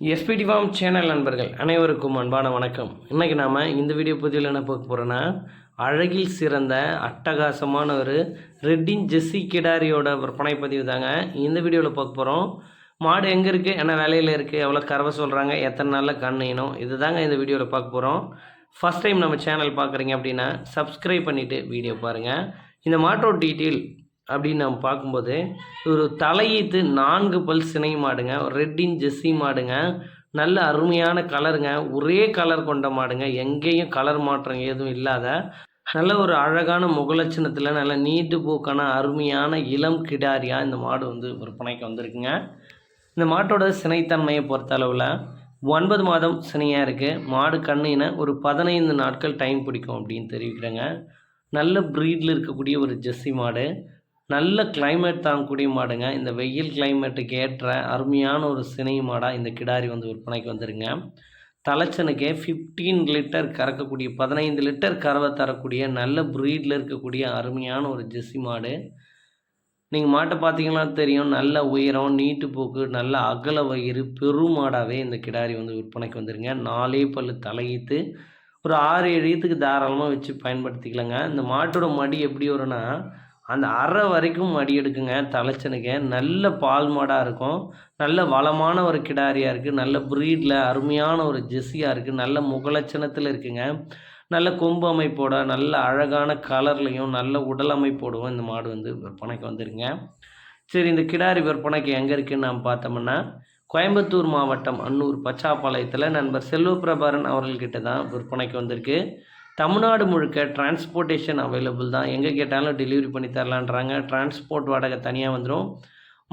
SPD form channel நண்பர்கள் அனைவருக்கும் அன்பான வணக்கம். இன்றைக்கி நாம் இந்த வீடியோ பதிவில் என்ன பார்க்க போகிறோன்னா அழகில் சிறந்த அட்டகாசமான ஒரு ரெட்டின் ஜெஸ்ஸி கிடாரியோட விற்பனை பதிவு தாங்க இந்த வீடியோவில் பார்க்க போகிறோம் மாடு எங்கே இருக்குது என்ன வேலையில் இருக்குது எவ்வளோ கறவை சொல்கிறாங்க எத்தனை நாளில் கண்ணினும் இது தாங்க இந்த வீடியோவில் பார்க்க போகிறோம் ஃபஸ்ட் டைம் நம்ம சேனல் பார்க்குறீங்க அப்படின்னா சப்ஸ்கிரைப் பண்ணிவிட்டு வீடியோ பாருங்கள் இந்த மாட்டோட டீட்டெயில் அப்படின்னு நம்ம பார்க்கும்போது ஒரு தலையீத்து நான்கு பல் சினை மாடுங்க ரெட்டின் ஜெஸ்ஸி மாடுங்க நல்ல அருமையான கலருங்க ஒரே கலர் கொண்ட மாடுங்க எங்கேயும் கலர் மாற்றம் எதுவும் இல்லாத நல்ல ஒரு அழகான முகலட்சணத்தில் நல்ல நீட்டு போக்கான அருமையான இளம் கிடாரியாக இந்த மாடு வந்து விற்பனைக்கு வந்திருக்குங்க. இந்த மாட்டோட சினைத்தன்மையை பொறுத்த அளவில் ஒன்பது மாதம் சினையாக இருக்குது மாடு கண்ணின ஒரு பதினைந்து நாட்கள் டைம் பிடிக்கும் அப்படின்னு தெரிவிக்கிறேங்க. நல்ல ப்ரீடில் இருக்கக்கூடிய ஒரு ஜெஸ்ஸி மாடு. நல்ல climate தாங்கக்கூடிய மாடுங்க. இந்த வெயில் கிளைமேட்டுக்கு ஏற்ற அருமையான ஒரு சினை மாடாக இந்த கிடாரி வந்து விற்பனைக்கு வந்துருங்க. தலைச்சனுக்கே ஃபிஃப்டீன் லிட்டர் கறக்கக்கூடிய பதினைந்து லிட்டர் கறவை தரக்கூடிய நல்ல ப்ரீடில் இருக்கக்கூடிய அருமையான ஒரு ஜெஸ்ஸி மாடு. நீங்கள் மாட்டை பார்த்தீங்கன்னா தெரியும் நல்ல உயரம் நீட்டு போக்கு நல்ல அகல வயிறு பெருமாடாகவே இந்த கிடாரி வந்து விற்பனைக்கு வந்துருங்க. நாலே பல்லு தலையீத்து. ஒரு ஆறு ஏழு ஈத்துக்கு தாராளமாக வச்சு பயன்படுத்திக்கலாங்க. இந்த மாட்டோட மடி எப்படி வரும்னா அந்த அரை வரைக்கும் மடி எடுக்குங்க தலைச்சனுக்கு நல்ல பால் மாடாக இருக்கும். நல்ல வளமான ஒரு கிடாரியாக இருக்குது நல்ல ப்ரீடில் அருமையான ஒரு ஜெஸ்ஸியாக இருக்குது நல்ல முகலட்சணத்தில் இருக்குங்க. நல்ல கொம்பு அமைப்போட நல்ல அழகான கலர்லேயும் நல்ல உடல் அமைப்போடவும் இந்த மாடு வந்து விற்பனைக்கு வந்துருங்க. சரி இந்த கிடாரி விற்பனைக்கு எங்கே இருக்குதுன்னு நாம் பார்த்தோம்னா கோயம்புத்தூர் மாவட்டம் அன்னூர் பச்சாப்பாளையத்தில் நண்பர் செல்வபிரபாரன் அவர்கள்கிட்ட தான் விற்பனைக்கு வந்திருக்கு. தமிழ்நாடு முழுக்க டிரான்ஸ்போர்ட்டேஷன் அவைலபிள் தான். எங்கே கேட்டாலும் டெலிவரி பண்ணி தரலான்றாங்க. டிரான்ஸ்போர்ட் வாடகை தனியாக வந்துடும்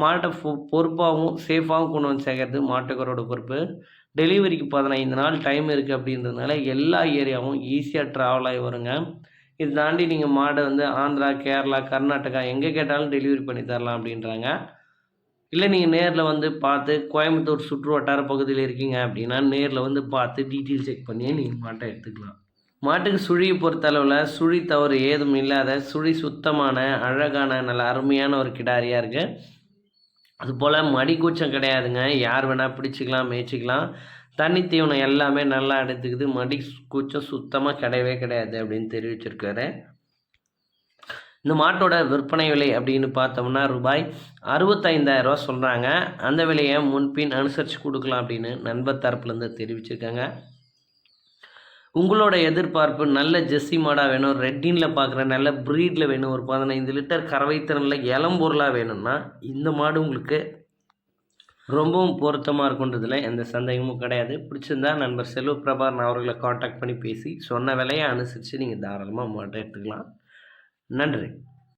மாட்டை பொ- பொறுப்பாகவும் சேஃபாகவும் கொண்டு வந்து சேர்க்கறது மாட்டுக்காரோட பொறுப்பு. டெலிவரிக்கு பதினைந்து நாள் டைம் இருக்குது அப்படின்றதுனால எல்லா ஏரியாவும் ஈஸியாக ட்ராவல் ஆகி வருங்க. இது தாண்டி நீங்கள் மாடை வந்து ஆந்திரா கேரளா கர்நாடகா எங்கே கேட்டாலும் டெலிவரி பண்ணி தரலாம் அப்படின்றாங்க. இல்லை நீங்கள் நேரில் வந்து பார்த்து கோயம்புத்தூர் சுற்று வட்டார பகுதியில் இருக்கீங்க அப்படின்னா நேரில் வந்து பார்த்து டீட்டெயில் செக் பண்ணி நீங்கள் மாட்டை எடுத்துக்கலாம். மாட்டுக்கு சுழியை பொறுத்தளவில் சுழி தவறு ஏதும் இல்லாத சுழி சுத்தமான அழகான நல்ல அருமையான ஒரு கிடாரியாக இருக்குது அதுபோல் மடி கூச்சம் கிடையாதுங்க. யார் வேணால் பிடிச்சிக்கலாம் மேய்ச்சிக்கலாம். தண்ணி தீவனம் எல்லாமே நல்லா எடுத்துக்குது. மடி கூச்சம் சுத்தமாக கிடையவே கிடையாது அப்படின்னு தெரிவிச்சிருக்காரு. இந்த மாட்டோட விற்பனை விலை அப்படின்னு பார்த்தோம்னா ரூபாய் அறுபத்தைந்தாயிரம் ரூபா சொல்கிறாங்க அந்த விலையை முன்பின் அனுசரித்து கொடுக்கலாம் அப்படின்னு நண்பர் தரப்புலேருந்து தெரிவிச்சிருக்காங்க. உங்களோட எதிர்பார்ப்பு நல்ல ஜெஸ்ஸி மாடாக வேணும் ரெட்டினில் பார்க்குற நல்ல ப்ரீடில் வேணும் ஒரு பதினைந்து லிட்டர் கறவைத்திறனில் இளம்பொருளாக வேணும்னா இந்த மாடு உங்களுக்கு ரொம்பவும் பொருத்தமாக இருக்குன்றதுல எந்த சந்தேகமும் கிடையாது. பிடிச்சிருந்தா நண்பர் செல்வ பிரபாரன் அவர்களை காண்டாக்ட் பண்ணி பேசி சொன்ன விலையை அனுசரித்து நீங்கள் தாராளமாக மாட்டை எடுத்துக்கலாம். நன்றி.